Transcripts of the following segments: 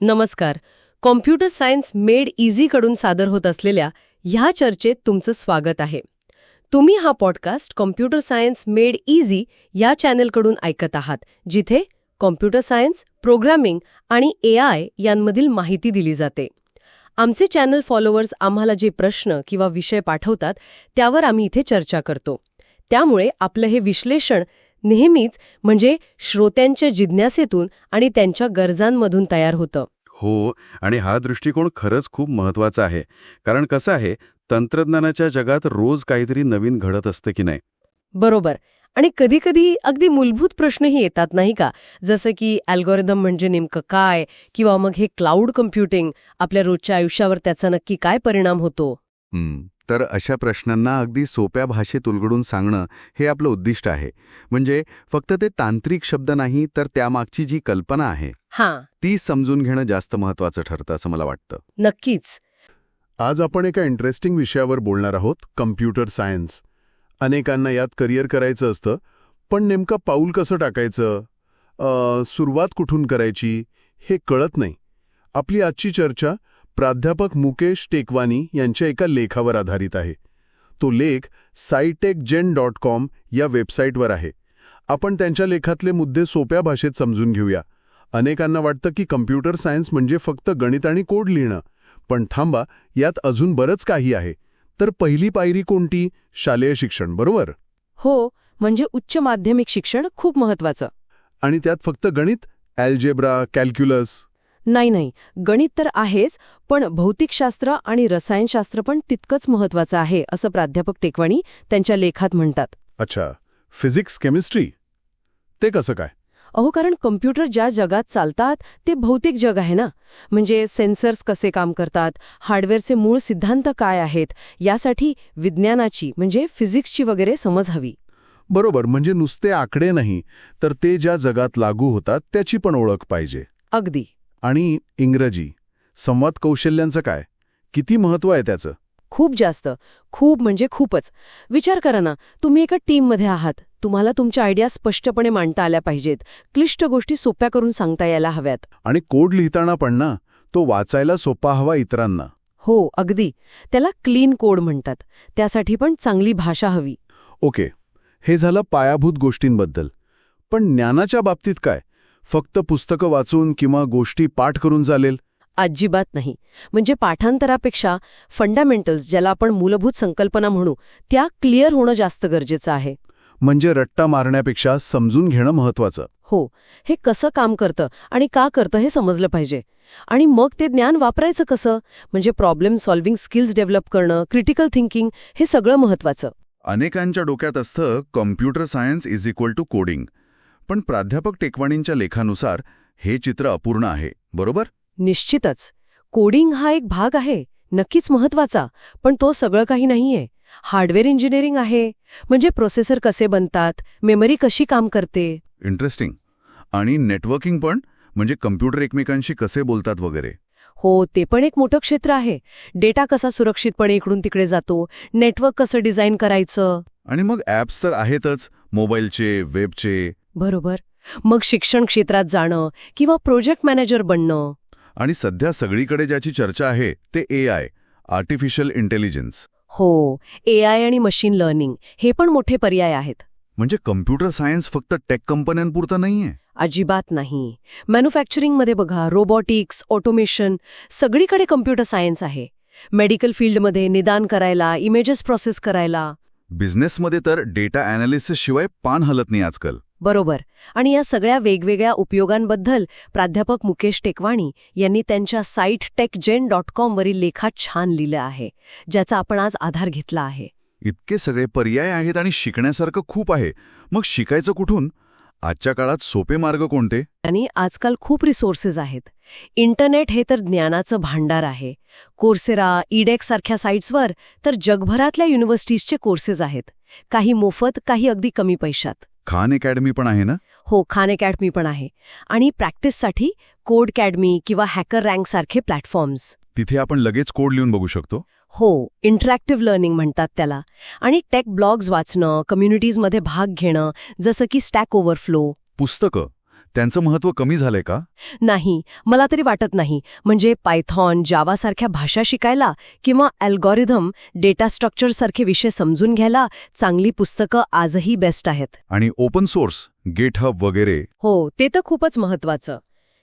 नमस्कार. Computer science made easy कडून सादर होत असलेल्या ह्या चर्चेत तुमचं स्वागत आहे. तुम्ही हा podcast computer science made easy या चॅनेलकडून ऐकत आहात जिथे कॉम्प्युटर सायन्स प्रोग्रामिंग आणि ए आय यांमधील माहिती दिली जाते. आमचे चॅनल फॉलोअर्स आम्हाला जे प्रश्न किंवा विषय पाठवतात त्यावर आम्ही इथे चर्चा करतो. त्यामुळे आपलं हे विश्लेषण नेहमीच म्हणजे श्रोत्यांच्या जिज्ञासेतून आणि त्यांच्या गरजांमधून तयार होतं. हो आणि हा दृष्टिकोन खरंच खूप महत्त्वाचा आहे. कारण कसं आहे तंत्रज्ञानाच्या जगात रोज काहीतरी नवीन घडत असतं की नाही? बरोबर. आणि कधीकधी अगदी मूलभूत प्रश्नही येतात नाही का? जसं की अल्गोरिदम म्हणजे नेमकं काय? किंवा मग हे क्लाउड कम्प्युटिंग आपल्या रोजच्या आयुष्यावर त्याचा नक्की काय परिणाम होतो? तर अशा प्रश्नांना अगदी सोप्या भाषेत उलगडून सांगणं हे आपलं उद्दिष्ट आहे. म्हणजे फक्त ते तांत्रिक शब्द नाही तर त्यामागची जी कल्पना आहे हां. ती समजून घेणं जास्त महत्वाचं ठरतं असं मला वाटतं. नक्कीच. आज आपण एका इंटरेस्टिंग विषयावर बोलणार आहोत कम्प्युटर सायन्स. अनेकांना यात करिअर करायचं असतं पण नेमकं पाऊल कसं टाकायचं? सुरुवात कुठून करायची? हे कळत नाही. आपली आजची चर्चा प्राध्यापक मुकेश टेकवानी यांच्या एका लेखावर आधारित आहे. तो लेख सायटेकजेन डॉट कॉम या वेबसाईटवर आहे. आपण त्यांच्या लेखातले मुद्दे सोप्या भाषेत समजून घेऊया. अनेकांना वाटतं की कम्प्युटर सायन्स म्हणजे फक्त गणित आणि कोड लिहिणं. पण थांबा यात अजून बरंच काही आहे. तर पहिली पायरी कोणती? शालेय शिक्षण बरोबर? हो म्हणजे उच्च माध्यमिक शिक्षण खूप महत्वाचं आणि त्यात फक्त गणित? Algebra calculus? नाही नाही. गणित तर आहेच पण भौतिकशास्त्र आणि रसायनशास्त्र पण तितकंच महत्वाचं आहे असं प्राध्यापक टेकवाणी त्यांच्या लेखात म्हणतात. अच्छा. Physics chemistry? ते कसं काय? अहो कारण कम्प्युटर ज्या जगात चालतात ते भौतिक जग आहे ना? म्हणजे सेन्सर्स कसे काम करतात हार्डवेअरचे मूळ सिद्धांत काय आहेत यासाठी विज्ञानाची म्हणजे फिजिक्सची वगैरे समज हवी. बरोबर म्हणजे नुसते आकडे नाही तर ते ज्या जगात लागू होतात त्याची पण ओळख पाहिजे. अगदी. आणि इंग्रजी. संवाद कौशल्यांचं काय? किती महत्त्व आहे त्याचं? खूप जास्त. खूप म्हणजे खूपच. विचार करा ना तुम्ही एका टीममध्ये आहात. तुम्हाला तुमच्या आयडिया स्पष्टपणे मांडता आल्या पाहिजेत. क्लिष्ट गोष्टी सोप्या करून सांगता यायला हव्यात. आणि कोड लिहिताना पण ना तो वाचायला सोपा हवा इतरांना. हो अगदी. त्याला क्लीन कोड म्हणतात. त्यासाठी पण चांगली भाषा हवी. ओके. हे झालं पायाभूत गोष्टींबद्दल. पण ज्ञानाच्या बाबतीत काय? फक्त पुस्तकं वाचून किंवा गोष्टी पाठ करून चालेल? अजिबात नाही. म्हणजे पाठांतरापेक्षा फंडामेंटल्स ज्याला आपण मूलभूत संकल्पना म्हणू त्या क्लिअर होणं जास्त गरजेचं आहे. म्हणजे रट्टा मारण्यापेक्षा समजून घेणं महत्वाचं हो. हे कसं काम करतं आणि का करतं हे समजलं पाहिजे. आणि मग ते ज्ञान वापरायचं कसं? म्हणजे प्रॉब्लेम सॉल्व्हिंग स्किल्स डेव्हलप करणं क्रिटिकल थिंकिंग हे सगळं महत्वाचं अनेकांच्या डोक्यात असतं computer science is equal to coding पण प्राध्यापक टेकवाणींच्या लेखानुसार हे चित्र अपूर्ण आहे बरोबर? निश्चितच. कोडिंग हा एक भाग आहे नक्कीच महत्त्वाचा पण तो सगळं काही नाहीये. हार्डवेअर इंजिनिअरिंग आहे म्हणजे प्रोसेसर कसे बनतात मेमरी कशी काम करते? इंटरेस्टिंग. आणि नेटवर्किंग पण म्हणजे कम्प्युटर एकमेकांशी कसे बोलतात वगैरे. हो ते पण एक मोठं क्षेत्र आहे. डेटा कसा सुरक्षितपणे इकडून तिकडे जातो नेटवर्क कसं डिझाईन करायचं? आणि मग ॲप्स तर आहेतच मोबाईलचे वेबचे बरोबर. मग शिक्षण क्षेत्रात जाणं किंवा प्रोजेक्ट मॅनेजर बनणं? आणि सध्या सगळीकडे ज्याची चर्चा आहे ते ए आय आर्टिफिशियल इंटेलिजन्स हो ए आय आणि मशीन लर्निंग हे पण मोठे पर्याय आहेत. म्हणजे कम्प्युटर सायन्स फक्त टेक कंपन्यांपुरतं नाहीये? अजिबात नाही. मॅन्युफॅक्चरिंगमध्ये बघा रोबोटिक्स ऑटोमेशन सगळीकडे कम्प्युटर सायन्स आहे. मेडिकल फील्डमध्ये निदान करायला इमेजेस प्रोसेस करायला. बिझनेसमध्ये तर डेटा अनालिसिस शिवाय पान हलत नाही आजकाल. बरोबर. आणि या सगळ्या वेगवेगळ्या उपयोगांबद्दल प्राध्यापक मुकेश टेकवाणी यांनी त्यांच्या साईट टेकजेन डॉट कॉम वरील लेखात छान लिहिलं आहे ज्याचा आपण आज आधार घेतला आहे. इतके सगळे पर्याय आहेत आणि शिकण्यासारखं खूप आहे. मग शिकायचं कुठून? आजच्या काळात सोपे मार्ग कोणते? आणि आजकाल खूप रिसोर्सेस आहेत. इंटरनेट हे तर ज्ञानाचं भांडार आहे. कोर्सेरा इडेक्स सारख्या साईट्सवर तर जगभरातल्या युनिव्हर्सिटीजचे कोर्सेस आहेत. काही मोफत काही अगदी कमी पैशात. खान अकॅडमी पण आहे ना? हो खान अकॅडमी पण आहे. आणि प्रॅक्टिससाठी कोड अकॅडमी किंवा हॅकर रँक सारखे प्लॅटफॉर्म्स. तिथे आपण लगेच कोड लिहून बघू शकतो? हो इंटरॅक्टिव्ह लर्निंग म्हणतात त्याला. आणि टेक ब्लॉग्स वाचणं कम्युनिटीजमध्ये भाग घेणं जसं की स्टॅक ओव्हरफ्लो पुस्तकं. त्यांचं महत्त्व कमी झालंय का? नाही मला तरी वाटत नाही. म्हणजे पायथॉन जावासारख्या भाषा शिकायला किंवा अल्गॉरिथम डेटा स्ट्रक्चरसारखे विषय समजून घ्यायला चांगली पुस्तकं आजही बेस्ट आहेत. आणि ओपन सोर्स गेटहब वगैरे. हो ते तर खूपच महत्वाचं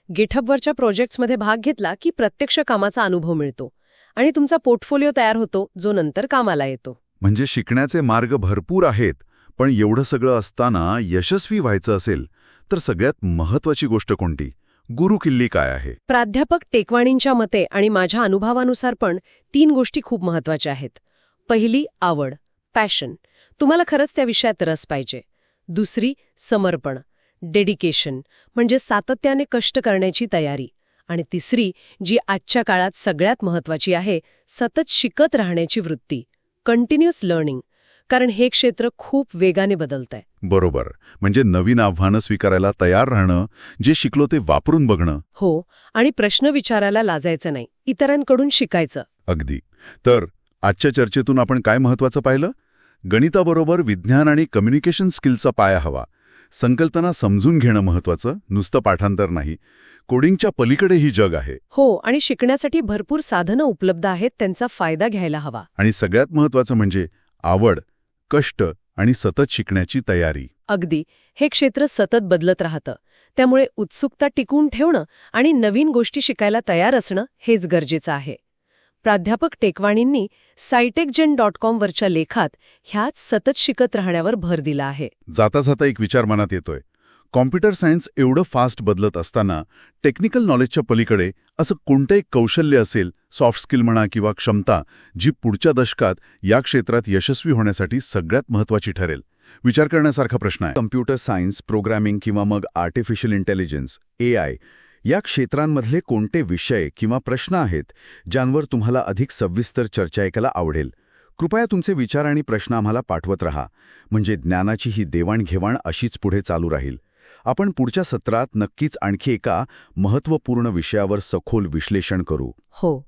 गिटहबवरच्या प्रोजेक्ट्समध्ये भाग घेतला की प्रत्यक्ष कामाचा अनुभव मिळतो. आणि तुमचा पोर्टफोलिओ तयार होतो जो नंतर कामाला येतो. म्हणजे शिकण्याचे मार्ग भरपूर आहेत पण एवढं सगळं असताना यशस्वी व्हायचं असेल तर सगळ्यात महत्वाची गोष्ट कोणती? गुरु किल्ली काय आहे? प्राध्यापक टेकवाणींच्या मते आणि माझ्या अनुभवानुसार पण तीन गोष्टी खूप महत्त्वाच्या आहेत. पहिली आवड. पॅशन तुम्हाला खरंच त्या विषयात रस पाहिजे. दुसरी समर्पण. डेडिकेशन म्हणजे सातत्याने कष्ट करण्याची तयारी. आणि तिसरी जी आजच्या काळात सगळ्यात महत्वाची आहे सतत शिकत राहण्याची वृत्ती. कंटिन्युअस लर्निंग कारण हे क्षेत्र खूप वेगाने बदलतंय. बरोबर. म्हणजे नवीन आव्हानं स्वीकारायला तयार राहणं जे शिकलो ते वापरून बघणं. हो आणि प्रश्न विचारायला लाजायचं नाही इतरांकडून शिकायचं. अगदी. तर आजच्या चर्चेतून आपण काय महत्वाचं पाहिलं? गणिताबरोबर विज्ञान आणि कम्युनिकेशन स्किलचा पाया हवा. संकल्पना समजून घेणं महत्वाचं नुसतं पाठांतर नाही. कोडिंगच्या पलीकडेही जग आहे. हो आणि शिकण्यासाठी भरपूर साधनं उपलब्ध आहेत त्यांचा फायदा घ्यायला हवा. आणि सगळ्यात महत्वाचं म्हणजे आवड. कष्ट आणि सतत शिकण्याची तयारी. अगदी. हे क्षेत्र सतत बदलत राहतं. त्यामुळे उत्सुकता टिकून ठेवणं आणि नवीन गोष्टी शिकायला तयार असणं हेच गरजेचं आहे. प्राध्यापक टेकवाणींनी सायटेकजन डॉट कॉमवरच्या लेखात ह्याच सतत शिकत राहण्यावर भर दिला आहे. जाता जाता एक विचार मनात येतोय. कॉम्प्युटर सायन्स एवढं फास्ट बदलत असताना टेक्निकल नॉलेजच्या पलीकडे असं कोणतं एक कौशल्य असेल सॉफ्ट स्किल म्हणा किंवा क्षमता जी पुढच्या दशकात या क्षेत्रात यशस्वी होण्यासाठी सगळ्यात महत्वाची ठरेल. विचार करण्यासारखा प्रश्न आहे. कम्प्युटर सायन्स प्रोग्रॅमिंग किंवा मग आर्टिफिशियल इंटेलिजन्स ए आय या क्षेत्रांमधले कोणते विषय किंवा प्रश्न आहेत ज्यांवर तुम्हाला अधिक सविस्तर चर्चा ऐकायला आवडेल? कृपया तुमचे विचार आणि प्रश्न आम्हाला पाठवत रहा. म्हणजे ज्ञानाची ही देवाणघेवाण अशीच पुढे चालू राहील. आपण पुढच्या सत्रात नक्कीच आणखी एका महत्त्वपूर्ण विषयावर सखोल विश्लेषण करू. हो.